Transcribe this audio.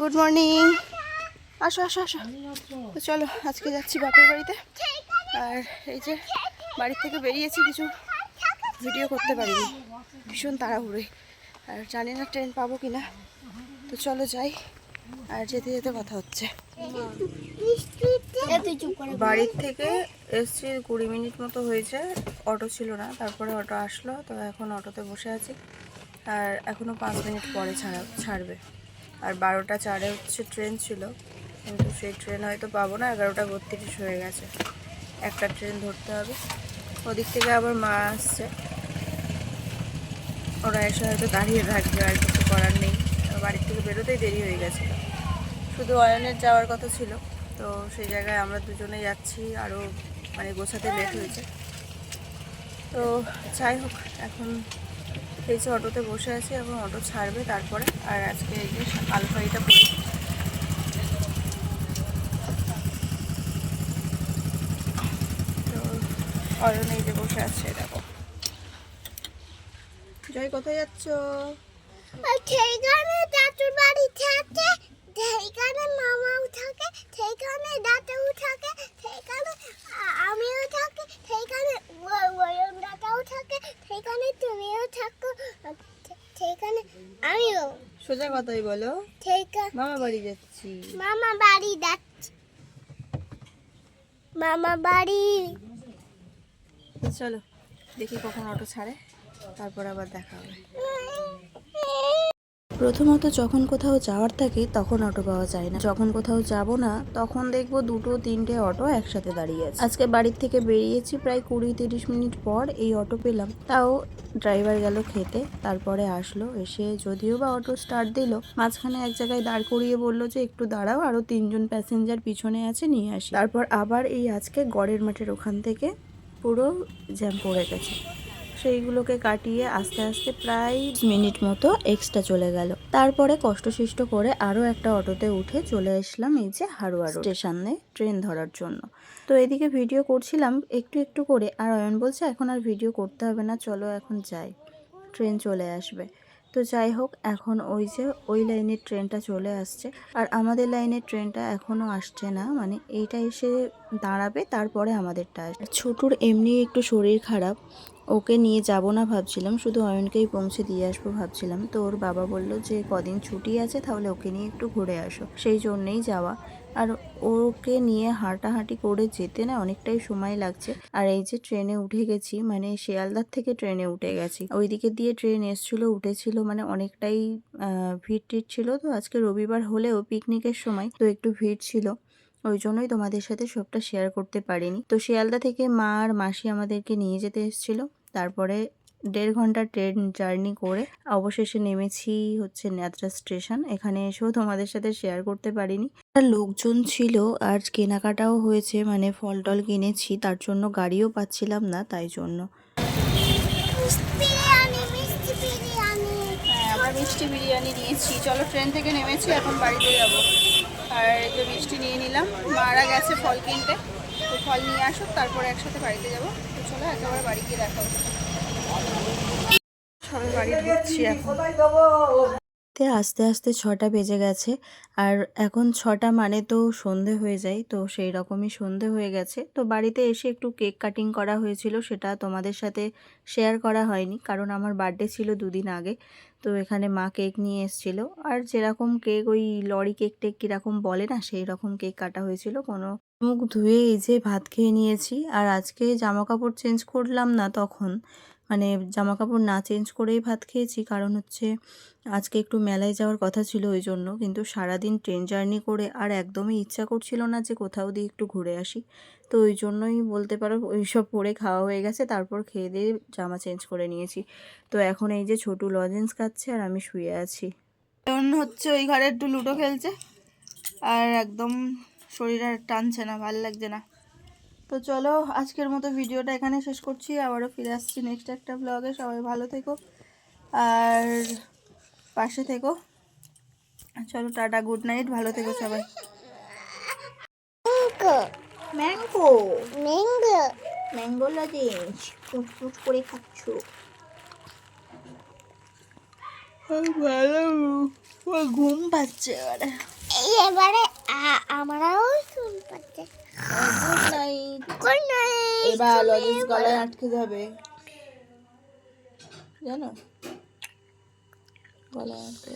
Good morning আসো আসো আসো। তো চলো, আজকে যাচ্ছি বাপের বাড়িতে। আর এই যে বাড়ির থেকে বেরিয়েছি, কিছু ভিডিও করতে পারিনি। ভীষণ তাড়াহুড়োই আর জানি না ট্রেন পাবো কি না তো চলো যাই। আর যেতে যেতে কথা হচ্ছে। বাড়ির থেকে এসছি কুড়ি মিনিট মতো হয়েছে। অটো ছিল না, তারপরে অটো আসলো। তো এখন অটোতে বসে আছি। আর এখনও পাঁচ মিনিট পরে ছাড়া ছাড়বে। আর বারোটা চারে হচ্ছে ট্রেন ছিল। কিন্তু সেই ট্রেন হয়তো পাবো না, এগারোটা বত্রিশ হয়ে গেছে। একটা ট্রেন ধরতে হবে। ওদিক থেকে আবার মা আসছে। ওরা এসে হয়তো দাঁড়িয়ে থাকবে, আর কিছু করার নেই। বাড়ির থেকে বেরোতেই দেরি হয়ে গেছে শুধু অয়নের যাওয়ার কথা ছিল। তো সেই জায়গায় আমরা দুজনে যাচ্ছি, আরও মানে গোছাতে লেট হয়েছে। তো যাই হোক, এখন যে অটোতে বসে আছি এবং অটো ছাড়বে তারপরে। আর আজকে এই যে আলফারিটা পড়েছি তো অয়ন এই যে বসে আছে দেখো। জয়, কোথায় যাচ্ছ? সেইখানে দাদুর বাড়ি থাকে, সেইখানে মামাও থাকে, সেইখানে দাদাও থাকে সেইখানে আ- আমিও থাকি সেইখানে ওয়ন দাদাও থাকে সেইখানে তুমিও থাকো সে- সেইখানে আমিও সোজা কথাই বলো। মামা বাড়ি যাচ্ছি। মামা বাড়ি যাচ্ছি। মামা বাড়ি। চলো দেখি কখন অটো ছাড়ে তারপর আবার দেখা হবে। প্রথমত যখন কোথাও যাওয়ার থাকে, তখন অটো পাওয়া যায় না। যখন কোথাও যাব না, তখন দেখব দুটো, তিনটে অটো একসাথে দাঁড়িয়ে আছে। আজকে বাড়ির থেকে বেরিয়েছি প্রায় কুড়ি, তিরিশ মিনিট পর এই অটো পেলাম। তাও ড্রাইভার গেল খেতে, তারপরে আসলো, এসে যদিও বা অটো স্টার্ট দিল, মাঝখানে এক জায়গায় দাঁড় করিয়ে বলল যে, একটু দাঁড়াও, আরও তিনজন প্যাসেঞ্জার পিছনে আছে, নিয়ে আসি। তারপর আবার এই আজকে গড়ের মাঠের ওখান থেকে পুরো জ্যাম পড়ে গেছে। সেইগুলোকে কাটিয়ে আস্তে আস্তে প্রায় মিনিট মতো এক্সট্রা চলে গেল। তারপরে কষ্টসিষ্ট করে আরও একটা অটোতে উঠে চলে আসলাম এই যে হারোয়া স্টেশনে ট্রেন ধরার জন্য। তো এদিকে ভিডিও করছিলাম, একটু একটু করে। আর অয়ন বলছে, এখন আর ভিডিও করতে হবে না, চলো এখন যাই। ট্রেন চলে আসবে। তো যাই হোক, এখন ওই যে ওই লাইনের ট্রেনটা চলে আসছে। আর আমাদের লাইনের ট্রেনটা এখনও আসছে না। মানে এইটা এসে দাঁড়াবে, তারপরে আমাদেরটা আসবে। ছোটুর এমনি একটু শরীর খারাপ, ওকে নিয়ে যাব না ভাবছিলাম, শুধু অয়নকেই পৌঁছে দিয়ে আসব ভাবছিলাম। তো ওর বাবা বলল যে, কদিন ছুটি আছে, তাহলে ওকে নিয়ে একটু ঘুরে আসো। সেই জন্যেই যাওয়া। আর ওকে নিয়ে হাঁটাহাঁটি করে যেতে না অনেকটাই সময় লাগছে। আর এই যে ট্রেনে উঠে গেছি মানে শিয়ালদার থেকে ট্রেনে উঠে গেছি। ওই ওইদিকে দিয়ে ট্রেন এসছিল, উঠেছিল মানে অনেকটাই ভিড় ছিল। তো আজকে রবিবার হলেও পিকনিকের সময় তো একটু ভিড় ছিল। ওই জন্যই তোমাদের সাথে সবটা শেয়ার করতে পারিনি। তো শিয়ালদা থেকে মা আর মাসি আমাদেরকে নিয়ে যেতে এসেছিল। তারপরে দেড় ঘণ্টা ট্রেন জার্নি করে অবশেষে নেমেছি হচ্ছে নেত্রা স্টেশন এখানে এসেও তোমাদের সাথে শেয়ার করতে পারিনি। আর লোকজন ছিল আর কেনাকাটাও হয়েছে মানে ফল টল কিনেছি তার জন্য গাড়িও পাচ্ছিলাম না তাই জন্য। মিষ্টি বিরিয়ানি হ্যাঁ আমরা মিষ্টি বিরিয়ানি নিয়েছি। চলো ট্রেন থেকে নেমেছি এখন বাড়িতে যাব। আর যে মিষ্টি নিয়ে নিলাম। মারা গেছে ফল কিনতে। তো ফল নিয়ে আসুক, তারপরে একসাথে বাড়িতে যাব। তো চলো, একেবারে বাড়ি গিয়ে দেখা হচ্ছে সবাই বাড়ি এখন। তে আস্তে আস্তে ছটা বেজে গেছে। আর এখন ছটা মানে তো সন্ধে হয়ে যায়, তো সেই রকমই সন্ধে হয়ে গেছে। তো বাড়িতে এসে একটু কেক কাটিং করা হয়েছিল, সেটা তোমাদের সাথে শেয়ার করা হয়নি, কারণ আমার বার্থডে ছিল দুদিন আগে। তো এখানে মা কেক নিয়ে এসেছিল। আর যেরকম কেক, ওই লরি কেক টেক কীরকম বলে না, সেই রকম কেক কাটা হয়েছিল। কোনো মুখ ধুয়ে এই যে ভাত খেয়ে নিয়েছি। আর আজকে জামা কাপড় চেঞ্জ করলাম না তখন। মানে জামা কাপড় না চেঞ্জ করেই ভাত খেয়েছি। কারণ হচ্ছে আজকে একটু মেলায় যাওয়ার কথা ছিল ওই জন্য। কিন্তু সারাদিন ট্রেন জার্নি করে আর একদমই ইচ্ছা করছিল না যে কোথাও দিয়ে একটু ঘুরে আসি। তো ওই জন্যই বলতে পারো ওই সব পরে খাওয়া হয়ে গেছে, তারপর খেয়ে দিয়ে জামা চেঞ্জ করে নিয়েছি। তো এখন এই যে ছোটু লজেন্স খাচ্ছে আর আমি শুয়ে আছি। এখন হচ্ছে ওই ঘরে একটু লুডো খেলছে। আর একদম শরীর আর টানছে না, ভালো লাগছে না। তো চলো আজকের মতো ভিডিওটা এখানে শেষ করছি। আবারও ফিরে আসছি নেক্সট একটা ব্লগে সবাই ভালো থেকো। আর পাশে থেকো। চলো টাটা গুড নাইট ভালো থেকো সবাই। ম্যাঙ্গো ম্যাঙ্গো ম্যাঙ্গো লজেন্স ফুট করে খাচ্ছ। ভালো। ঘুম পাচ্ছে এবারে। এবারে আমরাও শুন পাচ্ছে গুড নাইট গুড নাইট এবার লজেন্স গলায় আটকে যাবে। জানো? গলায় আটকে